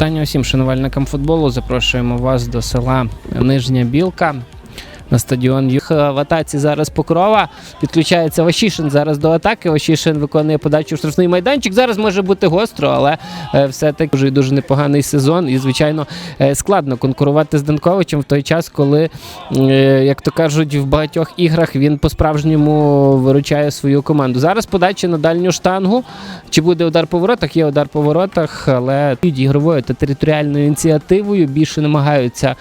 Вітання усім шанувальникам футболу. Запрошуємо вас до села Нижня Білка. На стадіон їх в атаці зараз Покрова. Підключається Вашішин зараз до атаки. Вашішин виконує подачу в штрафний майданчик. Зараз може бути гостро, але е, все-таки дуже дуже непоганий сезон. І, звичайно, е, складно конкурувати з Данковичем в той час, коли, е, як то кажуть, в багатьох іграх він по-справжньому виручає свою команду. Зараз подача на дальню штангу. Чи буде удар по воротах? Є удар по воротах, але ігровою та територіальною ініціативою більше намагаються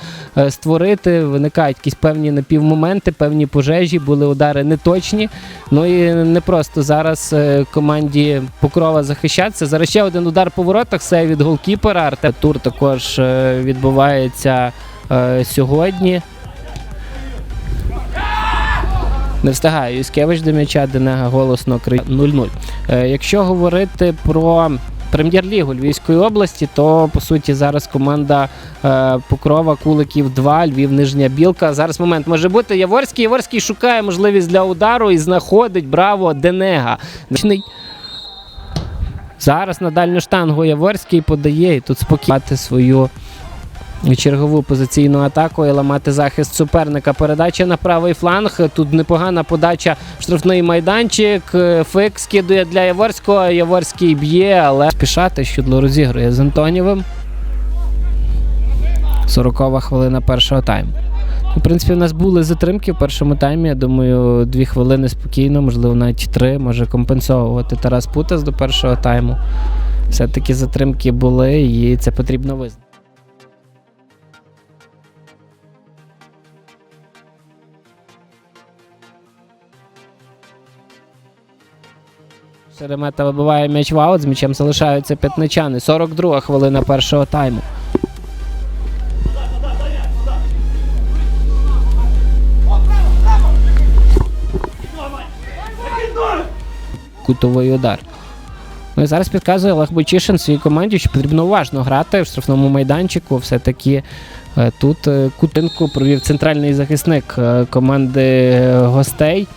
створити. Виникають якісь певні напівмоменти, певні пожежі, були удари неточні. Ну і не просто зараз е, команді Покрова захищатися. Зараз ще один удар по воротах. Це від голкіпера. Артем Тур також е, відбувається е, сьогодні. Не встигає Юськевич до м'яча, Денега голосно кричить 0-0. Е, якщо говорити про прем'єр-лігу Львівської області, то по суті зараз команда е, Покрова Куликів 2, Львів Нижня Білка. Зараз момент може бути. Яворський. Яворський шукає можливість для удару і знаходить браво Денега. Зараз на дальню штангу Яворський подає і тут спокійно свою чергову позиційну атаку і ламати захист суперника. Передача на правий фланг. Тут непогана подача в штрафний майданчик. Фик скидує для Яворського. Яворський б'є, але спішати щодло розігрує з Антонівим. 40 хвилина першого тайму. В принципі, у нас були затримки в першому таймі. Я думаю, дві хвилини спокійно, можливо, навіть три може компенсовувати Тарас Путас до першого тайму. Все-таки затримки були, і це потрібно визнати. Шеремета вибиває м'яч в аут, з м'ячем залишаються п'ятничани. 42 хвилина першого тайму. Кутовий удар. Ну і зараз підказує Олег своїй команді, що потрібно уважно грати в штрафному майданчику. Все-таки е, тут е, кутинку провів центральний захисник е, команди гостей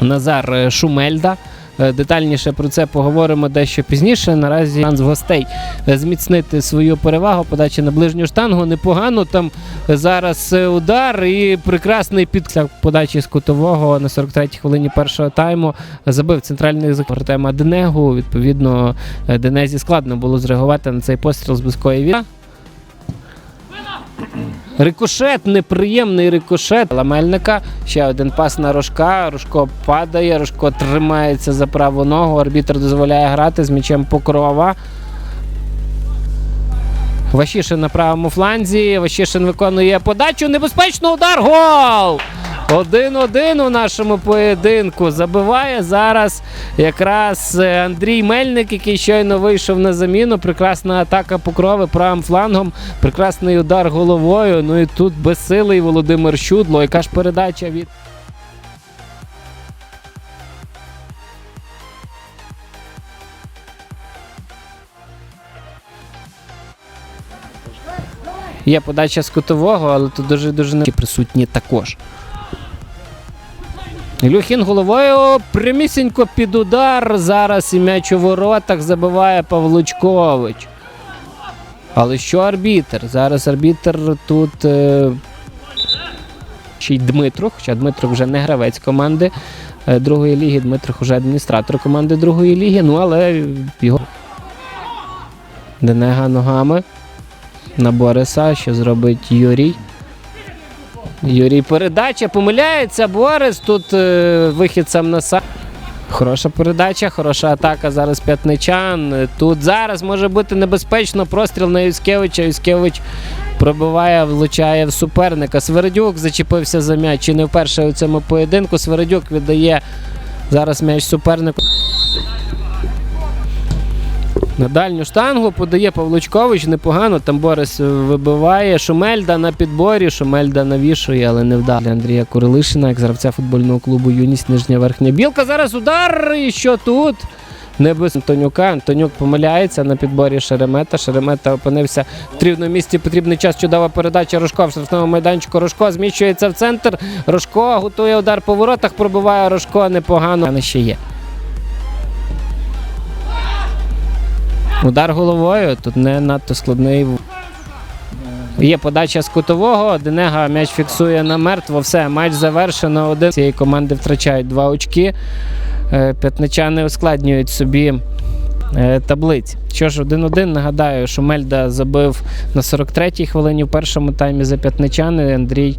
Назар Шумельда. Е, Детальніше про це поговоримо дещо пізніше. Наразі шанс гостей е, зміцнити свою перевагу. Подача на ближню штангу. Непогано там зараз е, удар і прекрасний після подачі з кутового на 43-й хвилині першого тайму забив центральний захисник Артема Денегу. Відповідно, Денезі складно було зреагувати на цей постріл з близької від. Рикошет, неприємний рикошет. Ламельника. Ще один пас на Рожка. Рожко падає, Рожко тримається за праву ногу. Арбітр дозволяє грати з м'ячем Покрова. Вашішин на правому фланзі. Вашішин виконує подачу. Небезпечно удар. Гол! 1-1 у нашому поєдинку. Забиває зараз якраз е, Андрій Мельник, який щойно вийшов на заміну. Прекрасна атака покрови правим флангом. Прекрасний удар головою. Ну і тут безсилий Володимир Щудло. Яка ж передача від. Є подача з кутового, але тут дуже дуже не присутні також. Ілюхін головою прямісінько під удар. Зараз і м'яч у воротах забиває Павлучкович. Але що арбітр? Зараз арбітр тут. Е... Ще й Дмитрух, хоча Дмитрух вже не гравець команди е, другої ліги. Дмитрух вже адміністратор команди другої ліги. Ну але його. Денега ногами на Бориса, що зробить Юрій. Юрій передача помиляється. Борис тут е, вихід сам на сам. Хороша передача, хороша атака зараз п'ятничан. Е, Тут зараз може бути небезпечно простріл на Юськевича. Юськевич пробиває, влучає в суперника. Свередюк зачепився за м'яч. Чи не вперше у цьому поєдинку. Свередюк віддає зараз м'яч супернику. На дальню штангу подає Павлучкович непогано. Там Борис е, вибиває. Шумельда на підборі. Шумельда навішує, але не вдав Андрія Курилишина, як гравця футбольного клубу Юність Нижня Верхня Білка. Зараз удар. І що тут? Не без Антонюка. Антонюк помиляється на підборі Шеремета. Шеремета опинився в трівному місці. Потрібний час. Чудова передача Рожко в штрафному майданчику. Рожко зміщується в центр. Рожко готує удар по воротах. Пробиває Рожко непогано. Але ще є. Удар головою тут не надто складний. Є подача з кутового. Денега м'яч фіксує на мертво. Все, матч завершено. Один цієї команди втрачають два очки. Е, П'ятничани ускладнюють собі е, таблиць. Що ж, 1-1. Нагадаю, що Мельда забив на 43-й хвилині в першому таймі за п'ятничани. Андрій